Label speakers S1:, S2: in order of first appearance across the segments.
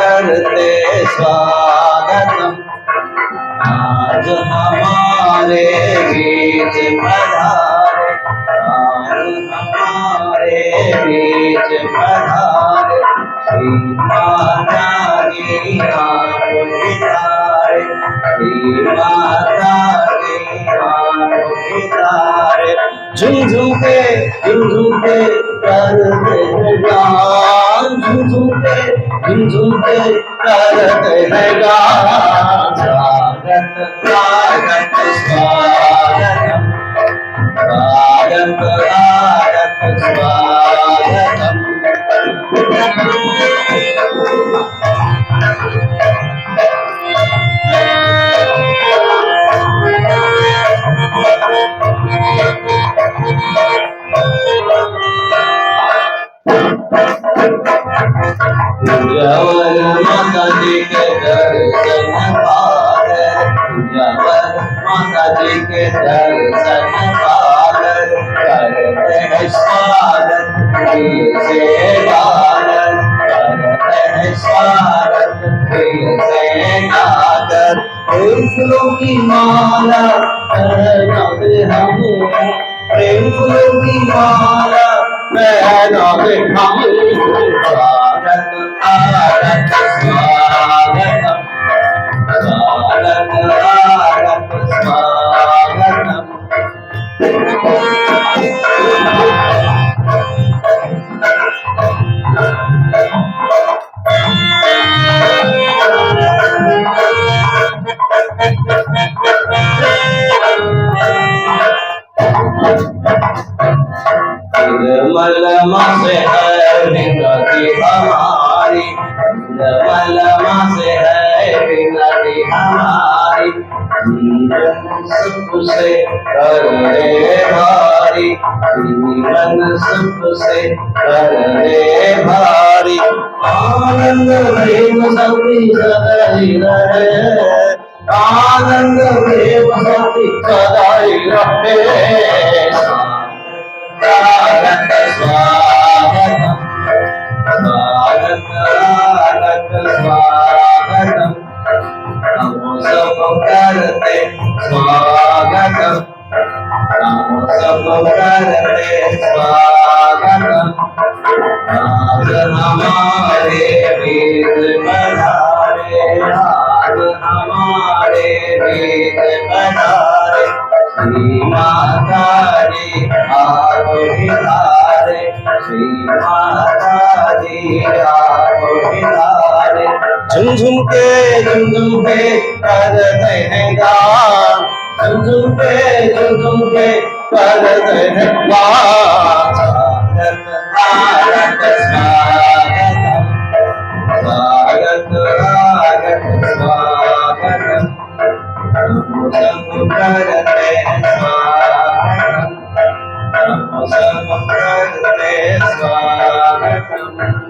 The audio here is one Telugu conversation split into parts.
S1: करते स्वागतम। आज हमारे बीच पधारे, आज हमारे बीच पधारे श्री माता की आँख पितारे श्री माता की आँख पितारे झुम झुम के झुम झुम के करते गान झूठे इन झूठे करत रहेगा स्वागत स्वागत स्वागतम स्वागत स्वागत जवर माता जी के दर्शन पाकर जवर माता जी के दर्शन पाकर करते हैं स्वागत से गाकर करते हैं स्वागत से प्रेम फूलों की माला हम प्रेम फूलों की माला है हमारी। निर्मल से है विनती हमारी। जीवन सुख से कर रे भारी। जीवन सुख से कर रे भारी। आनंद प्रेम सभी सदाई रहे। आनंद प्रेम सभी सदाई रहे। स्वागत स्वागतम Uh, பேரங்கும் பே பரதகா அங்கும் பேரங்கும் பே பரதகா பாரத ஸ்வாகதம் பாரத பாரத ஸ்வாகதம் நமுதம் பரதே ஸ்வாகதம் நமுதம் பரதே ஸ்வாகதம்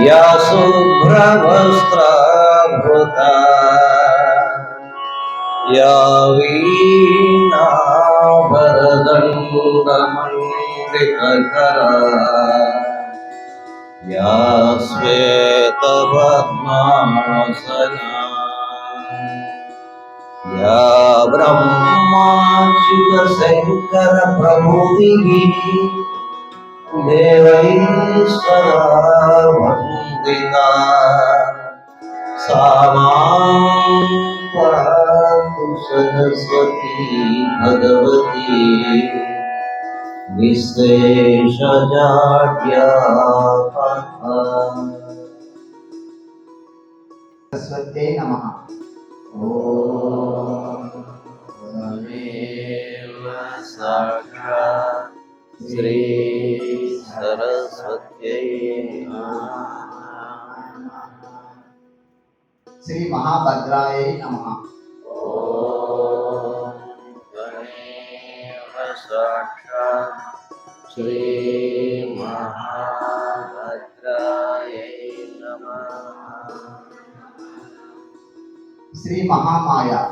S1: या शुभ्रवस्त्राभृता या वीणाभरदण्डमण्डितकरा या श्वेतपद्मासना या प्रभृतिः देवैश्वरा वन्दिता सरस्वती भगवती। विशेषजाड्या
S2: सरस्वते नमः।
S1: ॐ साक्षात् श्री सरस्वती श्री महाभद्राय नमः। श्री महाभद्राय नमः। श्री महामाया।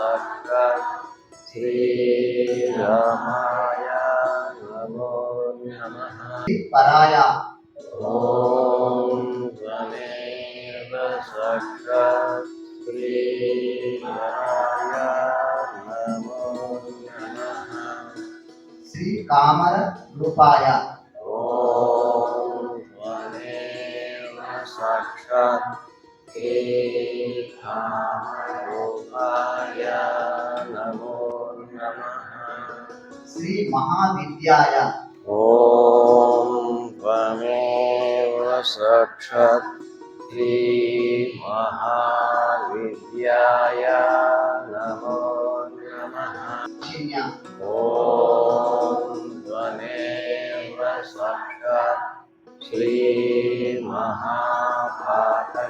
S1: सद्गत् श्रीरामाय नमो नमः
S2: पराय
S1: ॐ त्वमेव सद्गत् नमो नमः
S2: श्रीकामर रूपाय
S1: ॐ त्वमेव सक्षात् हे रूपाय नमो
S2: श्री महाविद्याय।
S1: ॐ त्वमेव साक्षात्। श्रीमहाविद्याय नमो नमः। ॐ त्वमेव साक्षात्। श्रीमहाभागय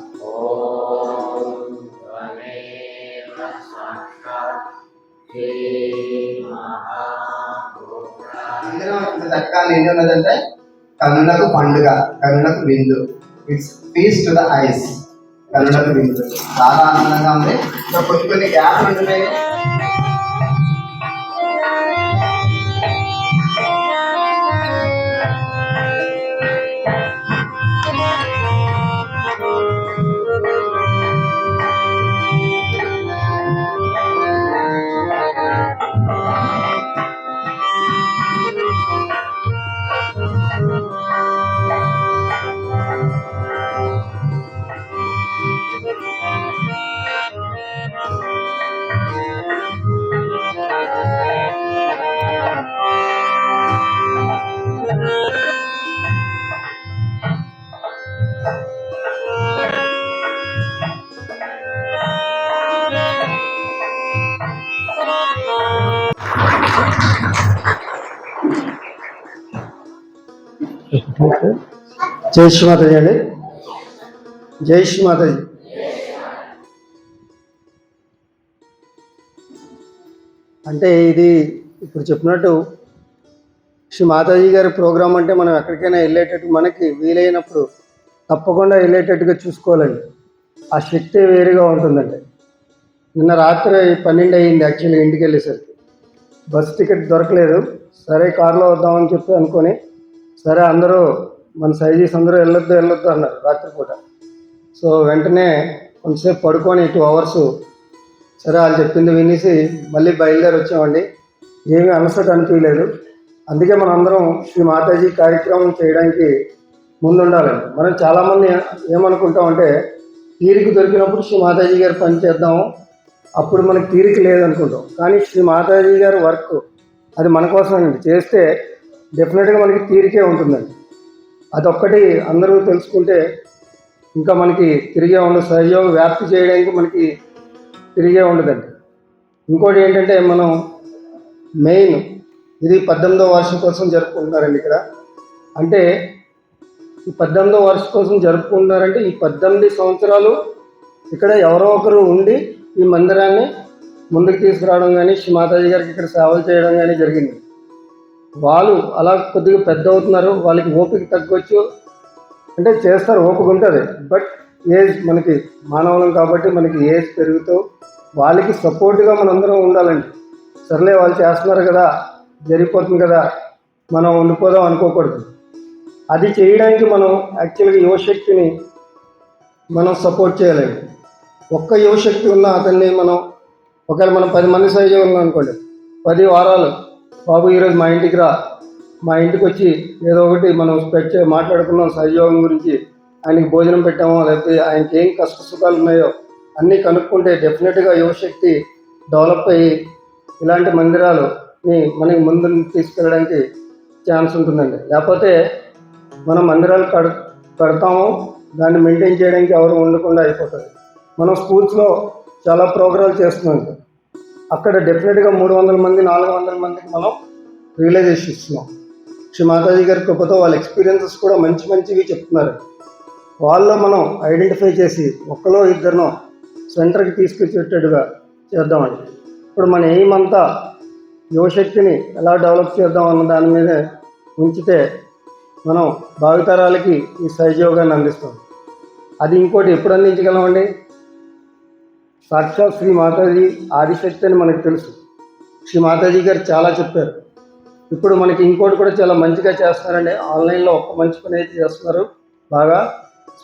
S2: చక్కగా ఏం ఉన్నదంటే కన్నులకు పండుగ కన్నులకు విందు. It's feast to the eyes కన్నులకు విందు. చాలా ఆనందంగా ఉంది. కొన్ని కొన్ని గ్యాప్లు ఉంటున్నాయి.
S3: జై శ్రీ మాతాజీ అండి. జై శ్రీ మాతాజీ అంటే ఇది ఇప్పుడు చెప్పినట్టు శ్రీ మాతాజీ గారి ప్రోగ్రాం అంటే మనం ఎక్కడికైనా వెళ్ళేటట్టు మనకి వీలైనప్పుడు తప్పకుండా వెళ్ళేటట్టుగా చూసుకోవాలండి. ఆ శక్తి వేరుగా ఉంటుందండి. నిన్న రాత్రి పన్నెండు అయ్యింది యాక్చువల్గా ఇంటికి వెళ్ళేసరికి. బస్ టికెట్ దొరకలేదు. సరే కారులో వద్దామని చెప్పి అనుకొని సరే అందరూ మన సైజీస్ అందరూ వెళ్ళొద్దు వెళ్ళొద్దు అన్నారు రాత్రిపూట. సో వెంటనే కొంతసేపు పడుకొని టూ అవర్స్ సరే వాళ్ళు చెప్పింది వినేసి మళ్ళీ బయలుదేరి వచ్చామండి. ఏమీ అలసట అనిపించలేదు. అందుకే మనం అందరం శ్రీ మాతాజీ కార్యక్రమం చేయడానికి ముందు ఉండాలండి మనం చాలామంది ఏమనుకుంటామంటే తీరిక దొరికినప్పుడు శ్రీ మాతాజీ గారు పని చేద్దాము అప్పుడు మనకి తీరిక లేదనుకుంటాం. కానీ శ్రీ మాతాజీ గారి వర్క్ అది మన కోసమేనండి. చేస్తే డెఫినెట్గా మనకి తీరికే ఉంటుందండి. అదొక్కటి అందరూ తెలుసుకుంటే ఇంకా మనకి తిరిగే ఉండదు సహయోగ వ్యాప్తి చేయడానికి మనకి తిరిగే ఉండదండి. ఇంకోటి ఏంటంటే మనం మెయిన్ ఇది పద్దెనిమిదో వార్షిక కోసం జరుపుకుంటున్నారండి ఇక్కడ. అంటే ఈ పద్దెనిమిదో వార్షిక కోసం జరుపుకుంటున్నారంటే ఈ పద్దెనిమిది సంవత్సరాలు ఇక్కడ ఎవరో ఒకరు ఉండి ఈ మందిరాన్ని ముందుకు తీసుకురావడం కానీ శ్రీ మాతాజీ గారికి ఇక్కడ సేవలు చేయడం కానీ జరిగింది. వాళ్ళు అలా కొద్దిగా పెద్ద అవుతున్నారు వాళ్ళకి ఓపిక తగ్గొచ్చు. అంటే చేస్తారు ఓపిక ఉంటుంది. బట్ ఏజ్ మనకి మానవులం కాబట్టి మనకి ఏజ్ పెరుగుతూ వాళ్ళకి సపోర్ట్గా మనందరం ఉండాలండి. సర్లే వాళ్ళు చేస్తున్నారు కదా జరిగిపోతుంది కదా మనం ఉండిపోదాం అనుకోకూడదు. అది చేయడానికి మనం యాక్చువల్గా యువశక్తిని మనం సపోర్ట్ చేయలేము. ఒక్క యువశక్తి ఉన్న అతన్ని మనం ఒకవేళ మనం పది మంది సైజు ఉన్నాం అనుకోండి పది వారాలు బాబు ఈరోజు మా ఇంటికి రా. మా ఇంటికి వచ్చి ఏదో ఒకటి మనం స్పెచ్ మాట్లాడుకున్నాం సహయోగం గురించి. ఆయనకి భోజనం పెట్టామో లేకపోతే ఆయనకి ఏం కష్ట సుఖాలు ఉన్నాయో అన్నీ కనుక్కుంటే డెఫినెట్గా యువశక్తి డెవలప్ అయ్యి ఇలాంటి మందిరాలుని మనకి ముందు తీసుకెళ్ళడానికి ఛాన్స్ ఉంటుందండి. లేకపోతే మనం మందిరాలు కడ కడతాము దాన్ని మెయింటైన్ చేయడానికి ఎవరు ఉండకుండా అయిపోతుంది మనం స్కూల్స్లో చాలా ప్రోగ్రాలు చేస్తున్నాం. అక్కడ డెఫినెట్గా మూడు వందల మంది నాలుగు వందల మందికి మనం రియలైజేషన్ ఇస్తున్నాం. శ్రీ మాతాజీ గారి కృపతో వాళ్ళ ఎక్స్పీరియన్సెస్ కూడా మంచి మంచివి చెప్తున్నారు. వాళ్ళు మనం ఐడెంటిఫై చేసి ఒక్కలో ఇద్దరినో సెంటర్కి తీసుకొచ్చేటట్టుగా చేద్దామండి. ఇప్పుడు మన ఎయిమ్ అంతా యువశక్తిని ఎలా డెవలప్ చేద్దాం అన్న దాని మీద ఉంచితే మనం భావితరాలకి ఈ సహయోగాన్ని అందిస్తాం. అది ఇంకోటి ఎప్పుడు అందించగలమండి? సాక్షాత్ శ్రీ మాతాజీ ఆదిశక్తి అని మనకు తెలుసు. శ్రీ మాతాజీ గారు చాలా చెప్పారు. ఇప్పుడు మనకి ఇంకోటి కూడా చాలా మంచిగా చేస్తున్నారండి. ఆన్లైన్లో ఒక్క మంచి పని అయితే చేస్తున్నారు. బాగా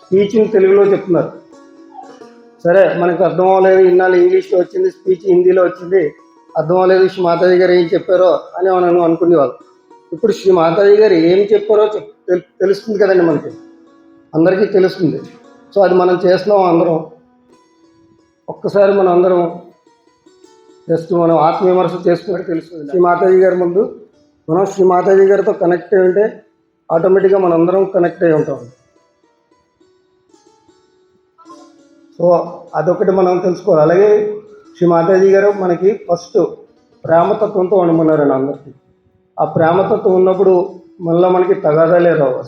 S3: స్పీచ్ని తెలుగులో చెప్తున్నారు. సరే మనకు అర్థం అవ్వలేదు. ఇన్నాళ్ళు ఇంగ్లీష్లో వచ్చింది స్పీచ్ హిందీలో వచ్చింది. అర్థం అవ్వలేదు శ్రీ మాతాజీ గారు ఏం చెప్పారో అని మనం అనుకునేవాళ్ళు ఇప్పుడు శ్రీ మాతాజీ గారు ఏం చెప్పారో చెప్ తెల్- తెలుస్తుంది కదండి మనకి. అందరికీ తెలుస్తుంది. సో అది మనం చేస్తున్నాం అందరం. ఒక్కసారి మనం అందరం జస్ట్ మనం ఆత్మవిమర్శ చేసుకున్నట్టు తెలుస్తుంది. శ్రీ మాతాజీ గారి ముందు మనం శ్రీ మాతాజీ గారితో కనెక్ట్ అయి ఉంటే ఆటోమేటిక్గా మనం అందరం కనెక్ట్ అయి ఉంటాం. సో అదొకటి మనం తెలుసుకోవాలి. అలాగే శ్రీ మాతాజీ గారు మనకి ఫస్ట్ ప్రేమతత్వంతో ఉండమన్నారండి అందరికీ. ఆ ప్రేమతత్వం ఉన్నప్పుడు మళ్ళీ మనకి తగాదాలే రావు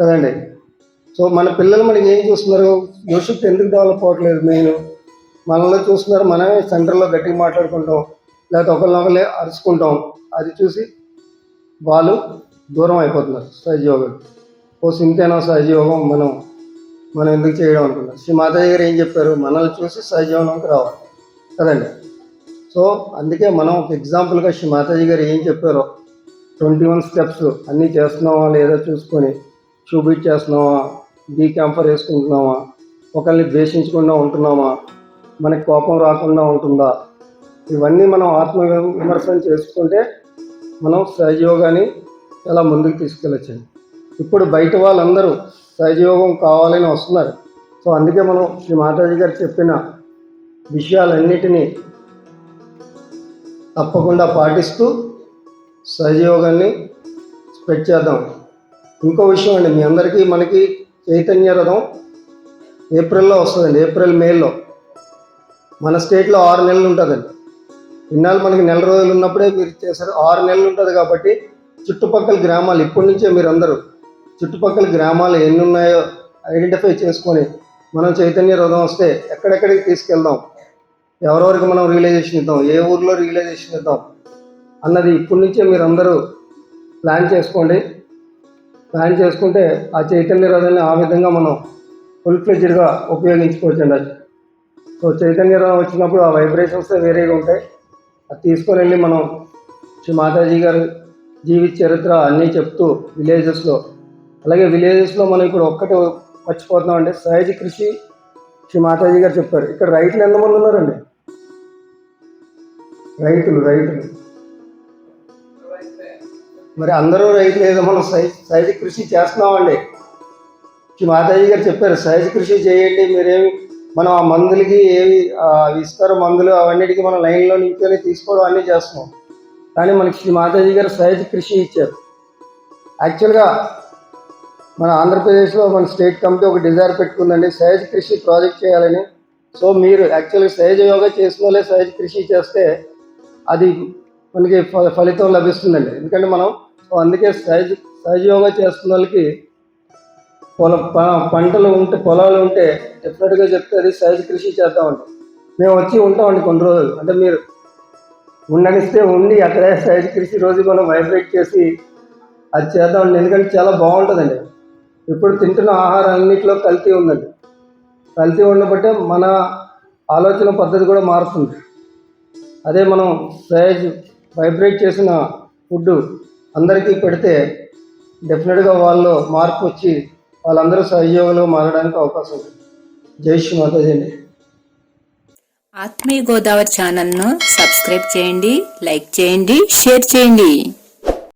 S3: కదండి? సో మన పిల్లలు మనకి ఏం చూస్తున్నారు? యోషిప్ ఎందుకు డెవలప్ అవ్వట్లేదు మెయిన్ మనల్ని చూస్తున్నారు మనమే సెంటర్లో గట్టిగా మాట్లాడుకుంటాం లేకపోతే ఒకరినొకరే అరుచుకుంటాం. అది చూసి వాళ్ళు దూరం అయిపోతున్నారు సహజయోగం. ఓ సింతేనా సహజయోగం మనం మనం ఎందుకు చేయడం అనుకున్నాం శ్రీ మాతాజీ గారు ఏం చెప్పారు? మనల్ని చూసి సహజీవనంకి రావాలి. కదండి? సో అందుకే మనం ఒక ఎగ్జాంపుల్గా శ్రీ మాతాజీ గారు ఏం చెప్పారో ట్వంటీ వన్ స్టెప్స్ అన్నీ చేస్తున్నావా లేదా చూసుకొని చూపించేస్తున్నావా డీ క్యాంపర్ వేసుకుంటున్నామా? ఒకరిని ద్వేషించకుండా ఉంటున్నామా? మనకి కోపం రాకుండా ఉంటుందా? ఇవన్నీ మనం ఆత్మ విమర్శనం చేసుకుంటే మనం సహజయోగాన్ని చాలా ముందుకు తీసుకెళ్ళొచ్చండి ఇప్పుడు బయట వాళ్ళందరూ సహజయోగం కావాలని వస్తున్నారు. సో అందుకే మనం శ్రీ మాతాజీ గారు చెప్పిన విషయాలన్నిటినీ తప్పకుండా పాటిస్తూ సహజయోగాన్ని స్ప్రెడ్ చేద్దాం. ఇంకో విషయం అండి మీ అందరికీ మనకి చైతన్య రథం ఏప్రిల్లో వస్తుందండి ఏప్రిల్ మేలో. మన స్టేట్లో ఆరు నెలలు ఉంటుందండి. ఇన్నాళ్ళు మనకి నెల రోజులు ఉన్నప్పుడే మీరు చేశారు ఆరు నెలలు ఉంటుంది కాబట్టి చుట్టుపక్కల గ్రామాలు ఇప్పటి నుంచే మీరు అందరూ చుట్టుపక్కల గ్రామాలు ఎన్ని ఉన్నాయో ఐడెంటిఫై చేసుకొని మనం చైతన్య రథం వస్తే ఎక్కడెక్కడికి తీసుకెళ్దాం? ఎవరెవరికి మనం రియలైజేషన్ ఇద్దాం? ఏ ఊర్లో రియలైజేషన్ ఇద్దాం? అన్నది ఇప్పటి నుంచే మీరు అందరూ ప్లాన్ చేసుకోండి. ప్లాన్ చేసుకుంటే ఆ చైతన్య రథాన్ని ఆ విధంగా మనం ఫుల్ ఫ్లెజ్డ్గా ఉపయోగించుకోవచ్చు అండి సో చైతన్య రథం వచ్చినప్పుడు ఆ వైబ్రేషన్స్ వేరేగా ఉంటాయి. అది తీసుకొని వెళ్ళి మనం శ్రీ మాతాజీ గారు జీవిత చరిత్ర అన్నీ చెప్తూ విలేజెస్లో అలాగే విలేజెస్లో మనం ఇప్పుడు ఒక్కటి మర్చిపోతున్నాం అంటే సహజ కృషి శ్రీ మాతాజీ గారు చెప్పారు. ఇక్కడ రైతులు ఎంతమంది ఉన్నారండి? రైతులు రైతులు. మరి అందరూ రైతులు ఏదో మనం సైజ్ సహజ కృషి చేస్తున్నామండి. శ్రీ మాతాజీ గారు చెప్పారు సహజ కృషి చేయండి మీరేమి మనం ఆ మందులకి ఏవి ఇస్తారో ఇస్తారు మందులు అవన్నిటికీ మనం లైన్లో నించుని తీసుకోవడం అన్నీ చేస్తున్నాం. కానీ మనకి శ్రీ మాతాజీ గారు సహజ కృషి ఇచ్చారు. యాక్చువల్గా మన ఆంధ్రప్రదేశ్లో మన స్టేట్ కమిటీ ఒక డిజైర్ పెట్టుకుందండి సహజ కృషి ప్రాజెక్ట్ చేయాలని. సో మీరు యాక్చువల్గా సహజ యోగా చేసిన వాళ్ళే సహజ కృషి చేస్తే అది మనకి ఫ- ఫలితం లభిస్తుందండి. ఎందుకంటే మనం అందుకే సహజ సహజీవంగా చేస్తున్న వాళ్ళకి పొల పంటలు ఉంటే పొలాలు ఉంటే డెఫినెట్గా చెప్తే అది సహజ కృషి చేస్తామండి మేము వచ్చి ఉంటామండి కొన్ని రోజులు. అంటే మీరు ఉండనిస్తే ఉండి అక్కడే సహజ కృషి రోజు మనం వైబ్రేట్ చేసి అది చేద్దామండి. ఎందుకంటే చాలా బాగుంటుందండి. ఇప్పుడు తింటున్న ఆహారం అన్నింటిలో కల్తీ ఉందండి. కల్తీ ఉండబట్టే మన ఆలోచన పద్ధతి కూడా మారుతుంది. అదే మనం సహజ్ వైబ్రేట్ చేసిన ఫుడ్ అందరికీ పెడితే డెఫినెట్గా వాళ్ళు మార్పు వచ్చి వాళ్ళందరూ సహయోగులు మారడానికి అవకాశం ఉంది. జై శ్రీ మాతాజీ
S4: ఆత్మీయ గోదావరి ఛానల్ను సబ్స్క్రైబ్ చేయండి లైక్ చేయండి షేర్ చేయండి.